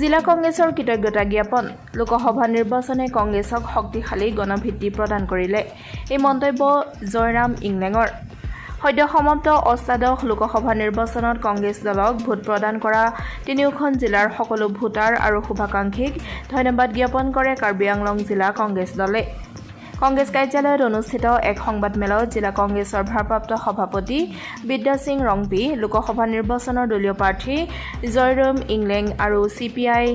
জিলা কংগ্ৰেছৰ কৃতজ্ঞতা জ্ঞাপন। লোকসভা নিৰ্বাচনে কংগ্ৰেছক শক্তিশালী গণভিত্তি প্ৰদান কৰিলে। এই মন্তব্য জয়ৰাম ইংলেঙৰ। সদ্য সমাপ্ত অষ্টাদশ লোকসভা নিৰ্বাচনত কংগ্ৰেছ দলক ভোট প্ৰদান কৰা তিনিওখন জিলাৰ সকলো ভোটাৰ আৰু শুভাকাংক্ষীক ধন্যবাদ জ্ঞাপন কৰে কাৰ্বি আংলং জিলা কংগ্ৰেছ দলে। কংগ্ৰেছ কাৰ্যালয়ত অনুষ্ঠিত এক সংবাদমেলত জিলা কংগ্ৰেছৰ ভাৰপ্ৰাপ্ত সভাপতি বিদ্যা সিং ৰংপি লোকসভা নিৰ্বাচনৰ দলীয় প্ৰাৰ্থী জয়ৰাম ইংলেং আৰু চি পি আই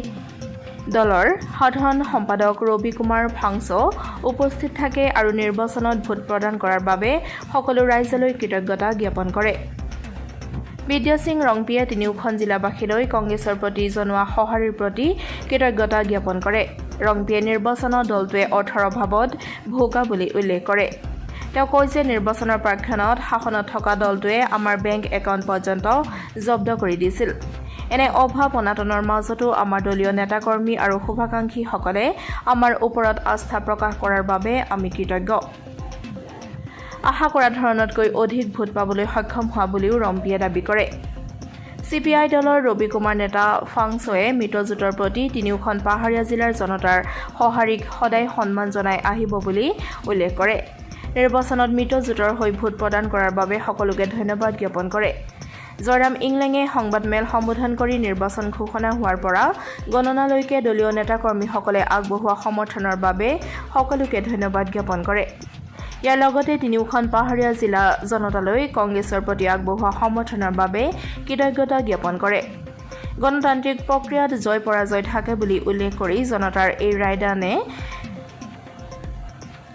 দলৰ সাধাৰণ সম্পাদক ৰবি কুমাৰ ফাংছ উপস্থিত থাকে আৰু নিৰ্বাচনত ভোট প্ৰদান কৰাৰ বাবে সকলো ৰাইজলৈ কৃতজ্ঞতা জ্ঞাপন কৰে। বিদ্যা সিং ৰংপিয়ে তিনিওখন জিলাবাসীলৈ কংগ্ৰেছৰ প্ৰতি জনোৱা সঁহাৰিৰ প্ৰতি কৃতজ্ঞতা জ্ঞাপন কৰে। ৰংপিয়ে নিৰ্বাচনত দলটোৱে অৰ্থৰ অভাৱত ভোগা বুলি উল্লেখ কৰে। তেওঁ কয় যে নিৰ্বাচনৰ প্ৰাক্ষণত শাসনত থকা দলটোৱে আমাৰ বেংক একাউণ্ট পৰ্যন্ত জব্দ কৰি দিছিল। এনে অভাৱ অনাটনৰ মাজতো আমাৰ দলীয় নেতাকৰ্মী আৰু শুভাকাংক্ষীসকলে আমাৰ ওপৰত আস্থা প্ৰকাশ কৰাৰ বাবে আমি কৃতজ্ঞ। আশা কৰা ধৰণতকৈ অধিক ভোট পাবলৈ সক্ষম হোৱা বুলিও ৰম্পিয়ে দাবী কৰে। চি পি আই দলৰ ৰবি কুমাৰ নেতা ফাংছয়ে মিত্ৰজোঁটৰ প্ৰতি তিনিওখন পাহাৰীয়া জিলাৰ জনতাৰ সঁহাৰিক সদায় সন্মান জনাই আহিব বুলি উল্লেখ কৰে। নিৰ্বাচনত মিত্ৰজোঁটৰ হৈ ভোট প্ৰদান কৰাৰ বাবে সকলোকে ধন্যবাদ জ্ঞাপন কৰে। জয়ৰাম ইংলেঙে সংবাদমেল সম্বোধন কৰি নিৰ্বাচন ঘোষণা হোৱাৰ পৰা গণনালৈকে দলীয় নেতাকৰ্মীসকলে আগবঢ়োৱা সমৰ্থনৰ বাবে সকলোকে ধন্যবাদ জ্ঞাপন কৰে। ইয়াৰ লগতে তিনিওখন পাহাৰীয়া জিলা জনতালৈ কংগ্ৰেছৰ প্ৰতি আগবঢ়োৱা সমৰ্থনৰ বাবে কৃতজ্ঞতা জ্ঞাপন কৰে। গণতান্ত্ৰিক প্ৰক্ৰিয়াত জয় পৰাজয় থাকে বুলি উল্লেখ কৰি জনতাৰ এই ৰায়দানে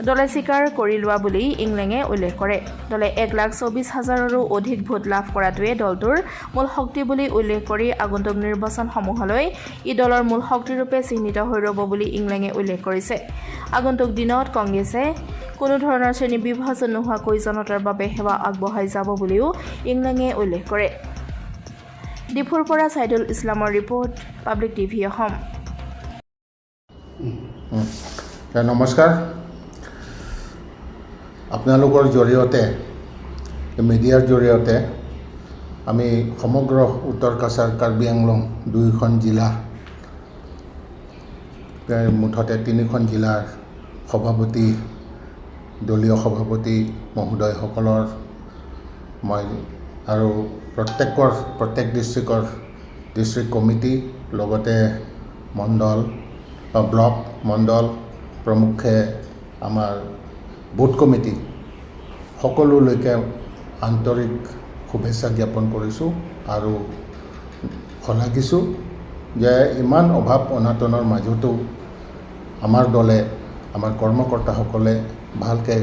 দলে স্বীকাৰ কৰি লোৱা বুলি ইংলেঙে উল্লেখ কৰে। দলে এক লাখ চৌবিছ হাজাৰৰো অধিক ভোট লাভ কৰাটোৱে দলটোৰ মূল শক্তি বুলি উল্লেখ কৰি আগন্তুক নিৰ্বাচনসমূহলৈ ই দলৰ মূল শক্তিৰূপে চিহ্নিত হৈ ৰ'ব বুলি ইংলেঙে উল্লেখ কৰিছে। আগন্তুক দিনত কংগ্ৰেছে কোনো ধৰণৰ শ্ৰেণী বিভাজন নোহোৱাকৈ জনতাৰ বাবে সেৱা আগবঢ়াই যাব বুলিও ইংলেঙে উল্লেখ কৰে। ডিফুৰ পৰা ছাইদুল ইছলামৰ ৰিপৰ্ট পাব্লিক টিভি অসম। নমস্কাৰ। আপোনালোকৰ জৰিয়তে মিডিয়াৰ জৰিয়তে আমি সমগ্ৰ উত্তৰ কাছাৰ কাৰ্বি আংলং দুয়োখন জিলা মুঠতে তিনিখন জিলাৰ সভাপতি দলীয় সভাপতি মহোদয়সকলৰ মই আৰু প্ৰত্যেকৰ প্ৰত্যেক ডিষ্ট্ৰিক্টৰ ডিষ্ট্ৰিক্ট কমিটি লগতে মণ্ডল ব্লক মণ্ডল প্ৰমুখে আমাৰ বুথ কমিটি সকলোলৈকে আন্তৰিক শুভেচ্ছা জ্ঞাপন কৰিছোঁ আৰু শলাগিছোঁ যে ইমান অভাৱ অনাটনৰ মাজতো আমাৰ দলে, আমাৰ কৰ্মকৰ্তাসকলে ভালকৈ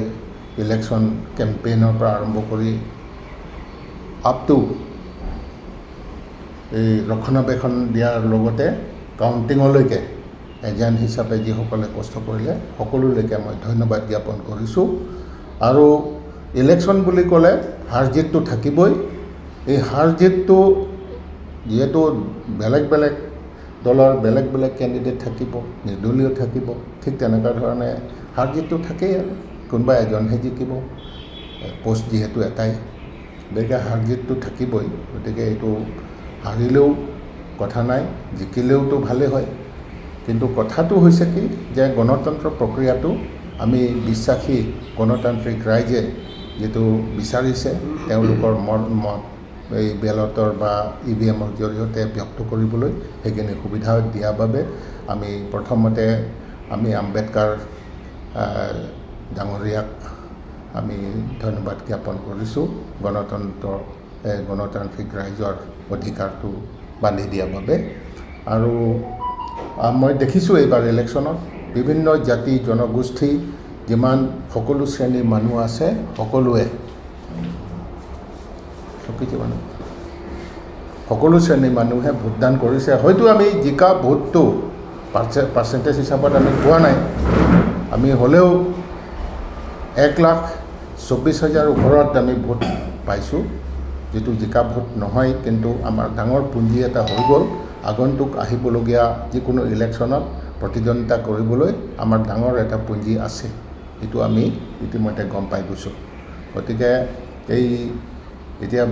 ইলেকশ্যন কেম্পেইনৰ পৰা আৰম্ভ কৰি আপ টু এই ৰক্ষণাবেক্ষণ দিয়াৰ লগতে কাউণ্টিঙলৈকে এজেণ্ট হিচাপে যিসকলে কষ্ট কৰিলে সকলোলৈকে মই ধন্যবাদ জ্ঞাপন কৰিছোঁ। আৰু ইলেকশ্যন বুলি ক'লে হাৰ জিতটো থাকিবই। এই হাৰ জিতটো যিহেতু বেলেগ বেলেগ দলৰ বেলেগ বেলেগ কেণ্ডিডেট থাকিব নিৰ্দলীয় থাকিব ঠিক তেনেকুৱা ধৰণে হাৰ জিতটো থাকেই আৰু। কোনোবা এজনহে জিকিব পষ্ট যিহেতু এটাই। গতিকে হাৰ জিতটো থাকিবই। গতিকে এইটো হাৰিলেও কথা নাই জিকিলেওতো ভালেই হয়। কিন্তু কথাটো হৈছে কি যে গণতন্ত্ৰ প্ৰক্ৰিয়াটো আমি বিশ্বাসী গণতান্ত্ৰিক ৰাইজে যিটো বিচাৰিছে, তেওঁলোকৰ মত মত এই বেলটৰ বা ই ভি এমৰ জৰিয়তে ব্যক্ত কৰিবলৈ সেইখিনি সুবিধা দিয়াৰ বাবে আমি প্ৰথমতে আমি আম্বেদকাৰ ডাঙৰীয়াক আমি ধন্যবাদ জ্ঞাপন কৰিছোঁ। গণতন্ত্ৰ গণতান্ত্ৰিক ৰাইজৰ অধিকাৰটো বান্ধি দিয়াৰ বাবে। আৰু মই দেখিছোঁ এইবাৰ ইলেকশ্যনত বিভিন্ন জাতি জনগোষ্ঠী যিমান সকলো শ্ৰেণীৰ মানুহ আছে সকলোৱে সকলো শ্ৰেণীৰ মানুহে ভোটদান কৰিছে। হয়তো আমি জিকা ভোটটো পাৰ্চে পাৰ্চেণ্টেজ হিচাপত আমি পোৱা নাই। আমি হ'লেও এক লাখ চৌব্বিছ হাজাৰ ওপৰত আমি ভোট পাইছোঁ। যিটো জিকা ভোট নহয় কিন্তু আমাৰ ডাঙৰ পুঞ্জি এটা হৈ গ'ল। আগন্তুক আহিবলগীয়া যিকোনো ইলেকশ্যনত প্ৰতিদ্বন্দ্বিতা কৰিবলৈ আমাৰ ডাঙৰ এটা পুঞ্জি আছে। এইটো আমি ইতিমধ্যে গম পাই গৈছোঁ। গতিকে এই এতিয়া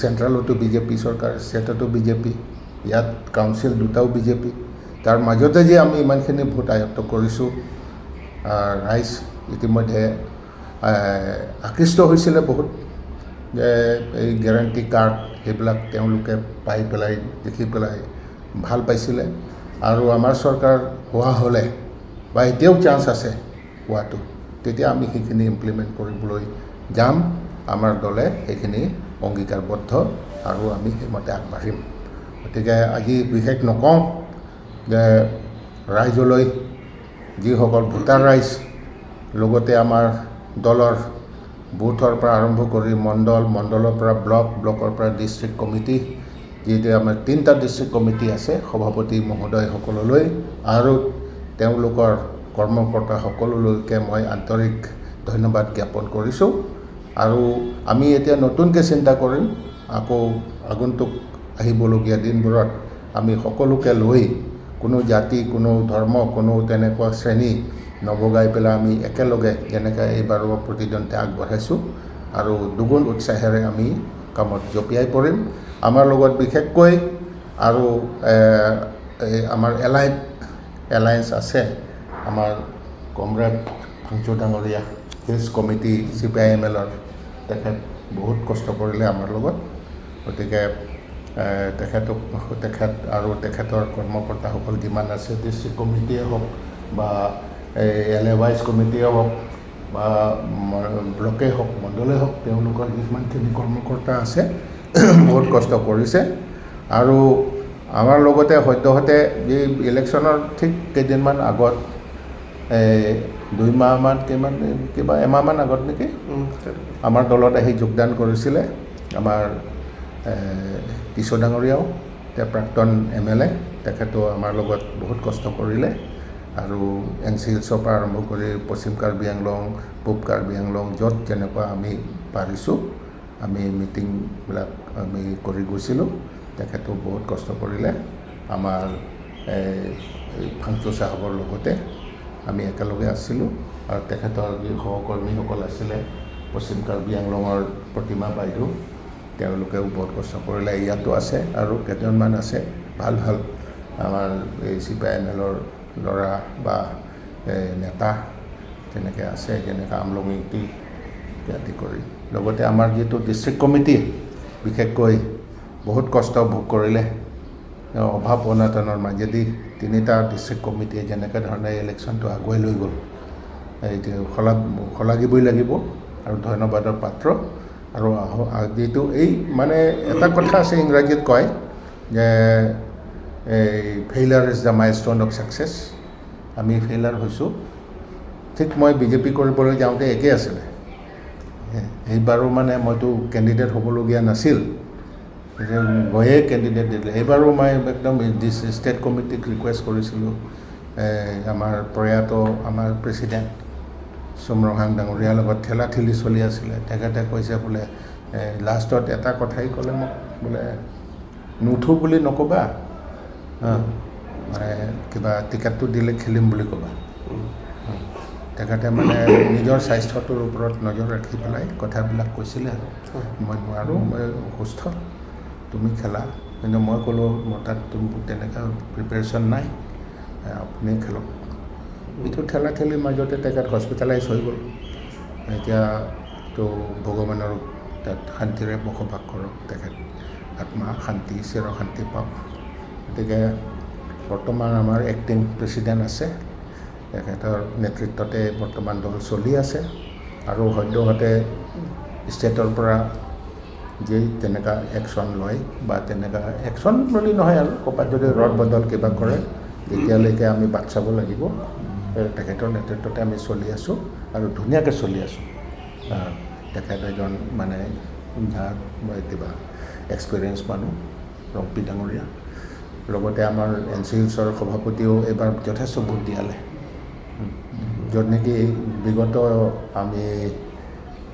চেণ্ট্ৰেলতো বিজেপি চৰকাৰ ষ্টেটতো বিজেপি ইয়াত কাউন্সিল দুটাও বিজেপি। তাৰ মাজতে যে আমি ইমানখিনি ভোট আয়ত্ব কৰিছোঁ ৰাইজ ইতিমধ্যে আকৃষ্ট হৈছিলে বহুত। যে এই গেৰাণ্টি কাৰ্ড সেইবিলাক তেওঁলোকে পাই পেলাই দেখি পেলাই ভাল পাইছিলে আৰু আমাৰ চৰকাৰ হোৱা হ'লে বা এতিয়াও চান্স আছে হোৱাটো তেতিয়া আমি সেইখিনি ইমপ্লিমেণ্ট কৰিবলৈ যাম। আমাৰ দলে সেইখিনি অংগীকাৰবদ্ধ আৰু আমি সেইমতে আগবাঢ়িম। গতিকে আজি বিশেষ নকওঁ যে ৰাইজলৈ যিসকল ভোটাৰ ৰাইজ লগতে আমাৰ দলৰ বুথৰ পৰা আৰম্ভ কৰি মণ্ডল মণ্ডলৰ পৰা ব্লক ব্লকৰ পৰা ডিষ্ট্ৰিক্ট কমিটি যিহেতু আমাৰ তিনিটা ডিষ্ট্ৰিক্ট কমিটি আছে, সভাপতি মহোদয়সকললৈ আৰু তেওঁলোকৰ কৰ্মকৰ্তা সকলোলৈকে মই আন্তৰিক ধন্যবাদ জ্ঞাপন কৰিছোঁ। আৰু আমি এতিয়া নতুনকৈ চিন্তা কৰিম, আকৌ আগন্তুক আহিবলগীয়া দিনবোৰত আমি সকলোকে লৈ কোনো জাতি, কোনো ধৰ্ম, কোনো তেনেকুৱা শ্ৰেণী নবগাই পেলাই আমি একেলগে যেনেকৈ এইবাৰৰ প্ৰতিদ্বন্দ্বিতা আগবঢ়াইছোঁ আৰু দুগুণ উৎসাহেৰে আমি কামত জঁপিয়াই পৰিম। আমাৰ লগত বিশেষকৈ আৰু আমাৰ এলাইন এলায়েন্স আছে। আমাৰ কমৰেড ফাংচু ডাঙৰীয়া hills committee C P I M এলৰ। তেখেত বহুত কষ্ট কৰিলে আমাৰ লগত। গতিকে তেখেতক তেখেত আৰু তেখেতৰ কৰ্মকৰ্তাসকল যিমান আছে ডিষ্ট্ৰিক্ট কমিটিয়ে হওক বা এই এল এ ৱাইজ কমিটিয়ে হওক বা ব্লকেই হওক মণ্ডলেই হওক তেওঁলোকৰ যিমানখিনি কৰ্মকৰ্তা আছে বহুত কষ্ট কৰিছে। আৰু আমাৰ লগতে সদ্যহতে এই ইলেকশ্যনৰ ঠিক কেইদিনমান আগত এই দুইমাহমান কিমান কিবা এমাহমান আগত নেকি? আমাৰ দলত আহি যোগদান কৰিছিলে আমাৰ কিশোৰ ডাঙৰীয়াও তেওঁ প্ৰাক্তন এম এল এ তেখেতো আমাৰ লগত বহুত কষ্ট কৰিলে। আৰু এন চি এলছৰ পৰা আৰম্ভ কৰি পশ্চিম কাৰ্বি আংলং পূব কাৰ্বি আংলং য'ত যেনেকুৱা আমি পাৰিছোঁ আমি মিটিংবিলাক আমি কৰি গৈছিলোঁ। তেখেতো বহুত কষ্ট কৰিলে। আমাৰ ফাংচু চাহাবৰ লগতে আমি একেলগে আছিলোঁ। আৰু তেখেতৰ যি সহকৰ্মীসকল আছিলে পশ্চিম কাৰ্বি আংলঙৰ প্ৰতিমা বাইদেউ। তেওঁলোকেও বহুত কষ্ট কৰিলে। ইয়াতো আছে আৰু কেইজনমান আছে। ভাল ভাল। আমাৰ এই চি পি আই এম এলৰ ল'ৰা বা নেতা তেনেকৈ আছে যেনেকৈ আমলঙি আদি কৰি লগতে আমাৰ যিটো ডিষ্ট্ৰিক্ট কমিটি বিশেষকৈ বহুত কষ্ট ভোগ কৰিলে অভাৱ অনাটনৰ মাজেদি তিনিটা ডিষ্ট্ৰিক্ট কমিটিয়ে যেনেকৈ ধৰণে ইলেকশ্যনটো আগুৱাই লৈ গ'ল এইটো শলাগ শলাগিবই লাগিব আৰু ধন্যবাদৰ পাত্ৰ আৰু যিটো এই মানে এটা কথা আছে ইংৰাজীত কয় যে এই failure is the milestone of success আমি ফেইলাৰ হৈছোঁ। ঠিক মই বিজেপি কৰিবলৈ যাওঁতে একেই আছিলে। এইবাৰো মানে মইতো কেণ্ডিডেট হ'বলগীয়া নাছিল। গৈয়ে কেণ্ডিডেট দিলে। এইবাৰো মই একদম ষ্টেট কমিটিক ৰিকুৱেষ্ট কৰিছিলোঁ আমাৰ প্ৰয়াত আমাৰ প্ৰেচিডেণ্ট চুমৰহাং ডাঙৰীয়াৰ লগত ঠেলা ঠেলি চলি আছিলে। তেখেতে কৈছে বোলে লাষ্টত এটা কথাই ক'লে মোক বোলে নুঠো বুলি নক'বা। মানে কিবা টিকেটটো দিলে খেলিম বুলি ক'বা তেখেতে মানে নিজৰ স্বাস্থ্যটোৰ ওপৰত নজৰ ৰাখি পেলাই কথাবিলাক কৈছিলে আৰু মই নোৱাৰোঁ মই অসুস্থ তুমি খেলা কিন্তু মই ক'লোঁ মোৰ তাত তুমি তেনেকুৱা প্ৰিপেৰেশ্যন নাই আপুনি খেলক এইটো ঠেলা ঠেলিৰ মাজতে তেখেত হস্পিটেলাইজ হৈ গ'ল এতিয়াতো ভগৱানৰ তাত শান্তিৰে বসবাস কৰক তেখেত আত্মা শান্তি চিৰ শান্তি পাওক গতিকে বৰ্তমান আমাৰ এক্টিং প্ৰেচিডেণ্ট আছে। তেখেতৰ নেতৃত্বতে বৰ্তমান দল চলি আছে। আৰু সদ্যহতে ষ্টেটৰ পৰা যি তেনেকুৱা একশ্যন লয় বা তেনেকুৱা একশ্যন বুলি নহয় আৰু ক'ৰবাত যদি ৰদ বদল কিবা কৰে তেতিয়ালৈকে আমি বাট চাব লাগিব। তেখেতৰ নেতৃত্বতে আমি চলি আছোঁ আৰু ধুনীয়াকৈ চলি আছোঁ। তেখেত এজন মানে কিবা এক্সপিৰিয়েঞ্চ মানুহ ৰম্পী ডাঙৰীয়া। লগতে আমাৰ এন চি এলছৰ সভাপতিও এইবাৰ যথেষ্ট ভোট দিয়ালে। য'ত নেকি বিগত আমি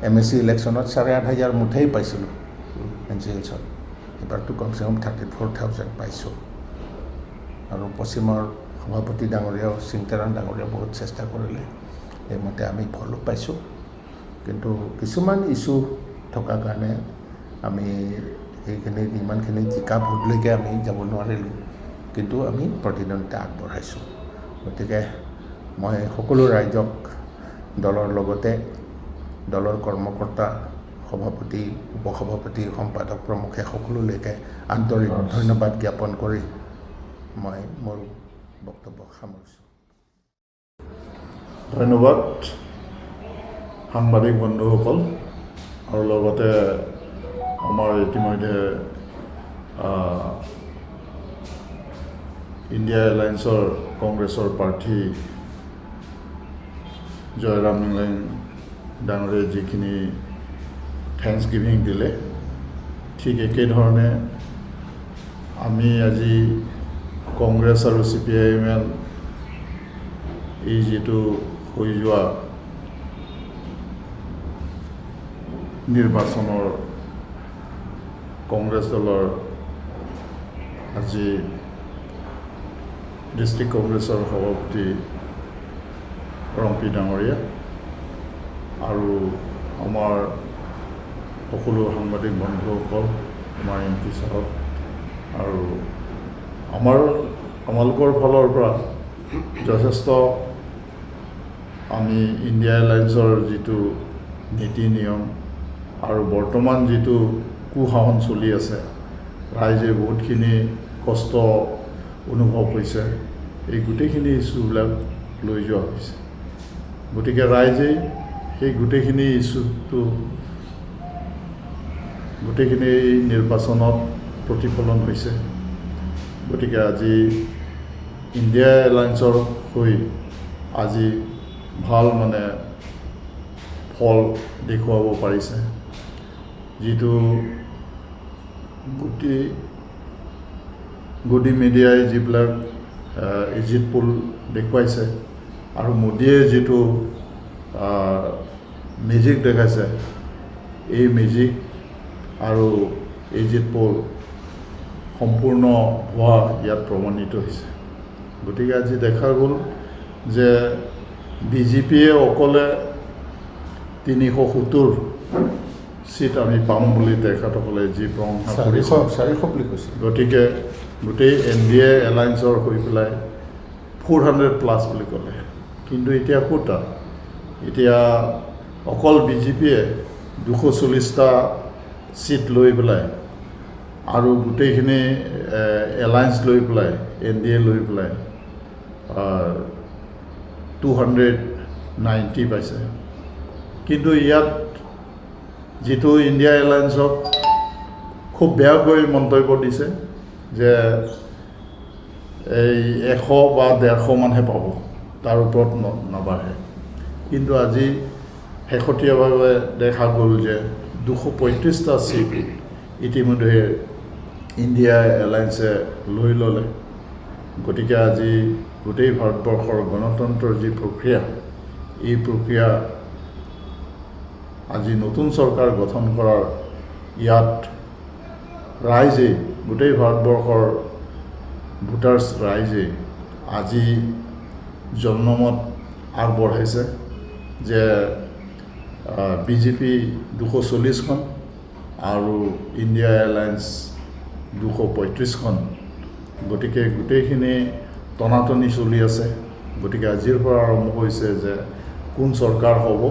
এম এছ চি ইলেকশ্যনত চাৰে আঠ হাজাৰ মুঠেই পাইছিলোঁ এন চি এলছত এইবাৰতো কমচে কম থাৰ্টি ফ'ৰ থাউজেণ্ড পাইছোঁ। আৰু পশ্চিমৰ সভাপতি ডাঙৰীয়াও চিংতেৰাণ ডাঙৰীয়াও বহুত চেষ্টা কৰিলে। সেইমতে আমি ফলো পাইছোঁ। কিন্তু কিছুমান ইছ্যু থকাৰ কাৰণে আমি সেইখিনি ইমানখিনি জিকা ভোটলৈকে আমি যাব নোৱাৰিলোঁ। কিন্তু আমি প্ৰতিদ্বন্দ্বিতা আগবঢ়াইছোঁ গতিকে মই সকলো ৰাইজক দলৰ লগতে দলৰ কৰ্মকৰ্তা সভাপতি উপসভাপতি সম্পাদক প্ৰমুখে সকলোলৈকে আন্তৰিক ধন্যবাদ জ্ঞাপন কৰি মই মোৰ বক্তব্য সামৰিছোঁ। ধন্যবাদ সাংবাদিক বন্ধুসকল আৰু লগতে আমাৰ ইতিমধ্যে ইণ্ডিয়া এলায়েন্সৰ কংগ্ৰেছৰ প্ৰাৰ্থী জয়ৰাম ইংলেং ডাঙৰীয়াই যিখিনি থেংকছ গিভিং দিলে ঠিক একেধৰণে আমি আজি কংগ্ৰেছ আৰু C P I M L এই যিটো হৈ যোৱা নিৰ্বাচনৰ কংগ্ৰেছ দলৰ আজি ডিষ্ট্ৰিক্ট কংগ্ৰেছৰ সভাপতি ৰম্পী ডাঙৰীয়া আৰু আমাৰ সকলো সাংবাদিক বন্ধুসকল আমাৰ এম পি চাহক আৰু আমাৰ আমালোকৰ ফালৰ পৰা যথেষ্ট আমি ইণ্ডিয়া এলায়েন্সৰ যিটো নীতি নিয়ম আৰু বৰ্তমান যিটো কুশাসন চলি আছে ৰাইজে বহুতখিনি কষ্ট অনুভৱ হৈছে এই গোটেইখিনি ইছ্যুবিলাক লৈ যোৱা হৈছে। গতিকে ৰাইজেই সেই গোটেইখিনি ইছ্যুটো গোটেইখিনি এই নিৰ্বাচনত প্ৰতিফলন হৈছে। গতিকে আজি ইণ্ডিয়া এলায়েন্সৰ হৈ আজি ভাল মানে ফল দেখুৱাব পাৰিছে। যিটো গোটেই গদি মিডিয়াই যিবিলাক ইজিত পোল দেখুৱাইছে আৰু মোদীয়ে যিটো মেজিক দেখাইছে এই মেজিক আৰু ইজিত পোল সম্পূৰ্ণ হোৱা ইয়াত প্ৰমাণিত হৈছে। গতিকে আজি দেখা গ'ল যে বি জে পিয়ে অকলে তিনিশ সত্তৰ চিট আমি পাম বুলি তেখেতসকলে যি প্ৰশংসা কৰিছে। গতিকে গোটেই এন ডি এ এলায়েন্সৰ হৈ পেলাই ফ'ৰ হাণ্ড্ৰেড প্লাছ বুলি ক'লে। কিন্তু এতিয়া ক'ত এতিয়া অকল বি জে পিয়ে দুশ চল্লিছটা চিট লৈ পেলাই আৰু গোটেইখিনি এলায়েন্স লৈ পেলাই এন ডি এ লৈ পেলাই টু হাণ্ড্ৰেড নাইণ্টি পাইছে। কিন্তু ইয়াত যিটো ইণ্ডিয়া এলায়েন্সক খুব বেয়াকৈ মন্তব্য দিছে যে এই এশ বা ডেৰশ মানহে পাব তাৰ ওপৰত নাবাঢ়ে। কিন্তু আজি শেহতীয়াভাৱে দেখা গ'ল যে দুশ পঁয়ত্ৰিছটা চিট ইতিমধ্যে ইণ্ডিয়া এলায়েন্সে লৈ ল'লে। গতিকে আজি গোটেই ভাৰতবৰ্ষৰ গণতন্ত্ৰৰ যি প্ৰক্ৰিয়া এই প্ৰক্ৰিয়া আজি নতুন চৰকাৰ গঠন কৰাৰ ইয়াত ৰাইজে গোটেই ভাৰতবৰ্ষৰ ভোটাৰ্ছ ৰাইজে আজি জন্মমত আগবঢ়াইছে যে বি জে পি দুশ চল্লিছখন আৰু ইণ্ডিয়া এলায়েন্স দুশ পঁয়ত্ৰিছখন। গতিকে গোটেইখিনি টনাটনি চলি আছে। গতিকে আজিৰ পৰা আৰম্ভ হৈছে যে কোন চৰকাৰ হ'ব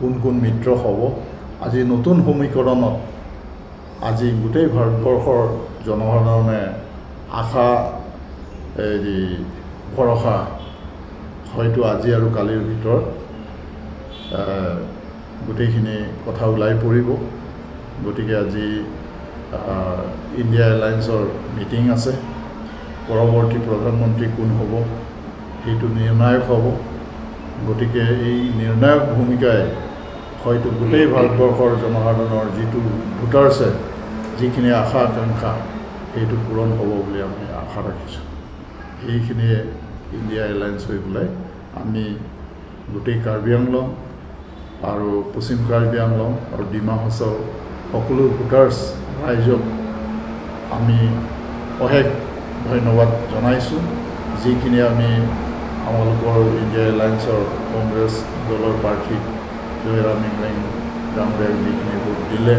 কোন কোন মিত্ৰ হ'ব আজি নতুন সমীকৰণত আজি গোটেই ভাৰতবৰ্ষৰ জনসাধাৰণে আশা হেৰি ভৰসা হয়তো আজি আৰু কালিৰ ভিতৰত গোটেইখিনি কথা ওলাই পৰিব। গতিকে আজি ইণ্ডিয়া এলায়েন্সৰ মিটিং আছে। পৰৱৰ্তী প্ৰধানমন্ত্ৰী কোন হ'ব সেইটো নিৰ্ণায়ক হ'ব। গতিকে এই নিৰ্ণায়ক ভূমিকাই হয়তো গোটেই ভাৰতবৰ্ষৰ জনসাধাৰণৰ যিটো ভোটাৰ্ছে যিখিনি আশা আকাংক্ষা, সেইটো পূৰণ হ'ব বুলি আমি আশা ৰাখিছোঁ। সেইখিনিয়ে ইণ্ডিয়া এলায়েন্স হৈ পেলাই আমি গোটেই কাৰ্বি আংলং আৰু পশ্চিম কাৰ্বি আংলং আৰু ডিমা হাছাও সকলো ভোটাৰ্ছ ৰাইজক আমি অশেষ ধন্যবাদ জনাইছোঁ। যিখিনি আমি আমালোকৰ ইণ্ডিয়া এলায়েন্সৰ কংগ্ৰেছ দলৰ প্ৰাৰ্থী জয়ৰাম ইংলেং ডাঙৰীয়াক যিখিনি ভোট দিলে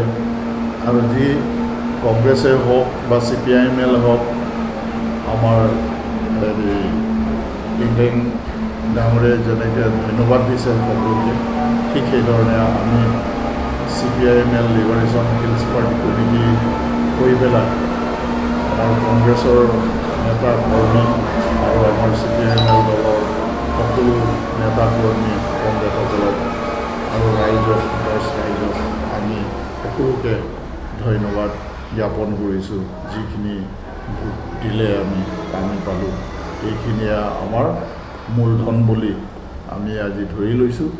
আৰু যি কংগ্ৰেছে হওক বা C P I M L হওক আমাৰ হেৰি ইংলেং ডাঙৰে যেনেকৈ ধন্যবাদ দিছে সকলোকে ঠিক সেইধৰণে আমি C P I M L liberation hills party committee কৰি পেলাই আমাৰ কংগ্ৰেছৰ নেতা কৰ্মী আৰু আমাৰ C P I M L দলৰ সকলো নেতা কৰ্মী কংগ্ৰেছসকলক আৰু ৰাইজক দহ ৰাইজক আমি সকলোকে ধন্যবাদ জ্ঞাপন কৰিছোঁ যিখিনি ভোট দিলে আমি আমি পালোঁ। এইখিনিয়ে আমাৰ মূলধন বুলি আমি আজি ধৰি লৈছোঁ।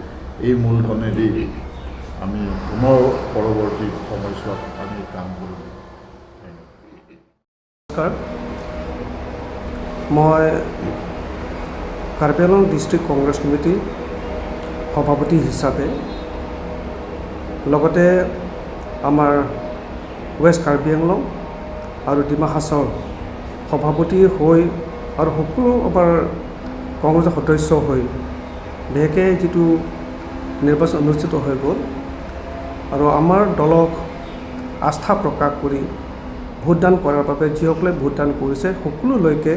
এই মূলধনেদি আমি পুনৰ পৰৱৰ্তী সময়ছোৱাত আমি কাম ধন্যবাদ নমস্কাৰ। মই কাৰ্বি আংলং ডিষ্ট্ৰিক্ট কংগ্ৰেছ কমিটিৰ সভাপতি হিচাপে লগতে আমাৰ ৱেষ্ট কাৰ্বি আংলং আৰু ডিমা হাছাওৰ সভাপতি হৈ আৰু সকলো আমাৰ কংগ্ৰেছৰ সদস্য হৈ বিশেষকৈ যিটো নিৰ্বাচন অনুষ্ঠিত হৈ গ'ল আৰু আমাৰ দলক আস্থা প্ৰকাশ কৰি ভোটদান কৰাৰ বাবে যিসকলে ভোটদান কৰিছে সকলোলৈকে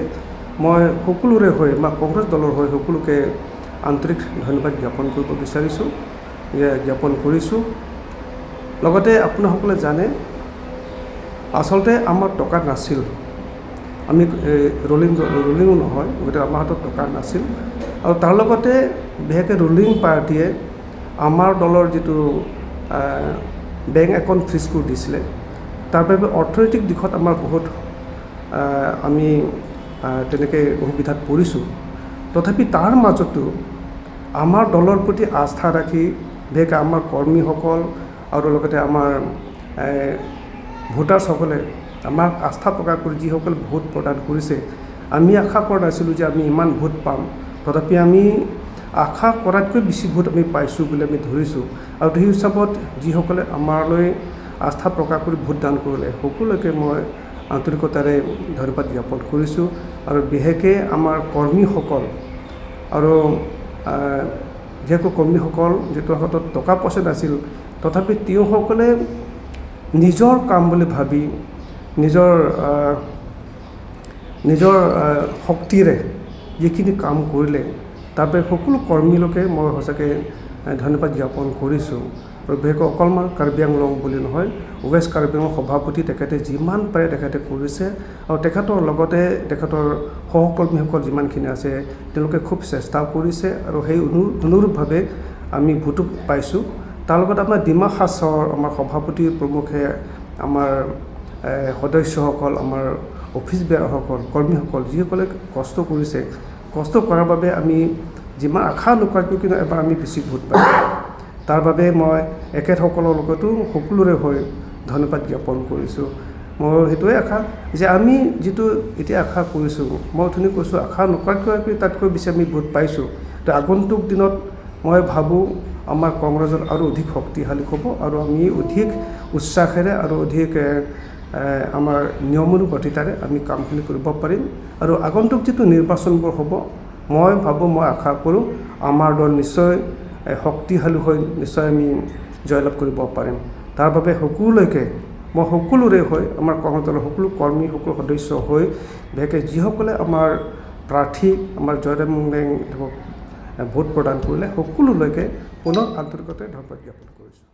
মই সকলোৰে হৈ বা কংগ্ৰেছ দলৰ হৈ সকলোকে আন্তৰিক ধন্যবাদ জ্ঞাপন কৰিব বিচাৰিছোঁ জ্ঞাপন কৰিছোঁ লগতে আপোনাসকলে জানে আচলতে আমাৰ টকা নাছিল। আমি ৰুলিং ৰুলিঙো নহয়, গতিকে আমাৰ হাতত টকা নাছিল। আৰু তাৰ লগতে বিশেষকৈ ৰুলিং পাৰ্টীয়ে আমাৰ দলৰ যিটো বেংক একাউণ্ট ফ্ৰিজ কৰি দিছিলে, তাৰ বাবে অৰ্থনৈতিক দিশত আমাৰ বহুত আমি তেনেকৈ অসুবিধাত পৰিছোঁ। তথাপি তাৰ মাজতো আমাৰ দলৰ প্ৰতি আস্থা ৰাখি বিশেষকৈ আমাৰ কৰ্মীসকল আৰু লগতে আমাৰ এ, ভোটাৰ্ছসকলে আমাক আস্থা প্ৰকাশ কৰি যিসকলে ভোট প্ৰদান কৰিছে আমি আশা কৰা নাছিলোঁ যে আমি ইমান ভোট পাম। তথাপি আমি আশা কৰাতকৈ বেছি ভোট আমি পাইছোঁ বুলি আমি ধৰিছোঁ। আৰু সেই হিচাপত যিসকলে আমালৈ আস্থা প্ৰকাশ কৰি ভোটদান কৰিলে সকলোকে মই আন্তৰিকতাৰে ধন্যবাদ জ্ঞাপন কৰিছোঁ। আৰু বিশেষকৈ আমাৰ কৰ্মীসকল আৰু যিসকল কৰ্মীসকল যিটো হাতত টকা পইচা নাছিল তথাপি তেওঁসকলে নিজৰ কাম বুলি ভাবি নিজৰ নিজৰ শক্তিৰে যিখিনি কাম কৰিলে তাৰ বাবে সকলো কৰ্মীলোকে মই সঁচাকৈ ধন্যবাদ জ্ঞাপন কৰিছোঁ। আৰু বিশেষকৈ অকলমান কাৰ্বি আংলং বুলি নহয় ৱেষ্ট কাৰ্বি আংলং সভাপতি তেখেতে যিমান পাৰে তেখেতে কৰিছে আৰু তেখেতৰ লগতে তেখেতৰ সহকৰ্মীসকল যিমানখিনি আছে তেওঁলোকে খুব চেষ্টা কৰিছে আৰু সেই অনু অনুৰূপভাৱে আমি ভোটো পাইছোঁ। তাৰ লগত আমাৰ ডিমা হাছৰ আমাৰ সভাপতি প্ৰমুখে আমাৰ সদস্যসকল আমাৰ অফিচ বেয়াৰসকল কৰ্মীসকল যিসকলে কষ্ট কৰিছে কষ্ট কৰাৰ বাবে আমি যিমান আশা নকৰাকৈ কিন্তু এবাৰ আমি বেছি ভোট পাইছোঁ। তাৰ বাবে মই এখেতসকলৰ লগতো সকলোৰে হৈ ধন্যবাদ জ্ঞাপন কৰিছোঁ। মোৰ সেইটোৱে আশা যে আমি যিটো এতিয়া আশা কৰিছোঁ মই অথনি কৈছোঁ আশা নকৰাকৈ তাতকৈ বেছি আমি ভোট পাইছোঁ। তো আগন্তুক দিনত মই ভাবোঁ আমাৰ কংগ্ৰেছত আৰু অধিক শক্তিশালী হ'ব আৰু আমি অধিক উৎসাহেৰে আৰু অধিক আমাৰ নিয়মানুবৰ্তিতাৰে আমি কামখিনি কৰিব পাৰিম। আৰু আগন্তুক যিটো নিৰ্বাচনবোৰ হ'ব মই ভাবোঁ মই আশা কৰোঁ আমাৰ দল নিশ্চয় শক্তিশালী হৈ নিশ্চয় আমি জয়লাভ কৰিব পাৰিম। তাৰ বাবে সকলোলৈকে মই সকলোৰে হৈ আমাৰ কংগ্ৰেছ দলৰ সকলো কৰ্মী সকলো সদস্য হৈ বিশেষকৈ যিসকলে আমাৰ প্ৰাৰ্থী আমাৰ জয়ৰাম ভোট প্ৰদান কৰিলে সকলোলৈকে পুনৰ আন্তৰিকতাৰে ধন্যবাদ জ্ঞাপন কৰিছোঁ।